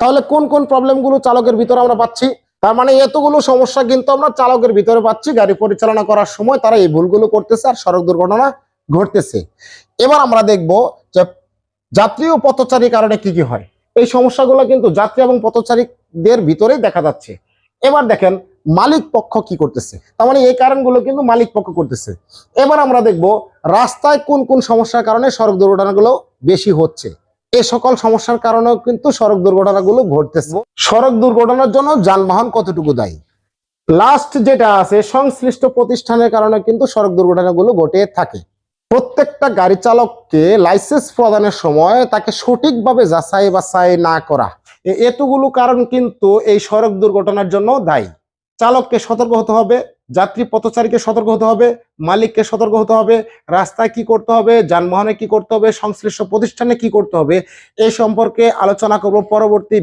তাহলে কোন কোন প্রবলেমগুলো চালকের ভিতরে আমরা পাচ্ছি? তার মানে এতগুলো সমস্যা কিন্তু আমরা চালকের ভিতরে পাচ্ছি, গাড়ি পরিচালনা করার সময় তারা এই ভুলগুলো করতেছে আর সড়ক দুর্ঘটনা ঘটতেছে। এবার আমরা দেখব যে যাত্রী ও পথচারীর কারণে কি কি হয়। এই সমস্যাগুলো কিন্তু যাত্রী এবং পথচারীদের ভিতরেই দেখা যাচ্ছে। এবার দেখেন, মালিক পক্ষ কি করতেছে? তার মানে এই কারণগুলো কিন্তু মালিক পক্ষ করতেছে। এবার আমরা দেখব রাস্তায় কোন কোন সমস্যার কারণে সড়ক দুর্ঘটনাগুলো বেশি হচ্ছে। এই সকল সমস্যার কারণেও কিন্তু সড়ক দুর্ঘটনাগুলো ঘটতেছে। সড়ক দুর্ঘটনার জন্য যানবাহন কতটুকু দায়ী? লাস্ট যেটা আছে, সংশ্লিষ্ট প্রতিষ্ঠানের কারণে কিন্তু সড়ক দুর্ঘটনাগুলো ঘটে থাকে। প্রত্যেকটা গাড়ি চালককে লাইসেন্স প্রদানের সময় তাকে সঠিকভাবে যাচাই বাছাই না করা। এতগুলো কারণ কিন্তু এই সড়ক দুর্ঘটনার জন্য দায়ী। চালককে সতর্ক হতে হবে যাত্রী পথচারীকে সতর্ক হতে হবে, মালিককে সতর্ক হতে হবে, রাস্তায় কি করতে হবে, যানবাহনে কি করতে হবে, সংশ্লিষ্ট প্রতিষ্ঠানে কি করতে হবে, এ সম্পর্কে আলোচনা করব পরবর্তী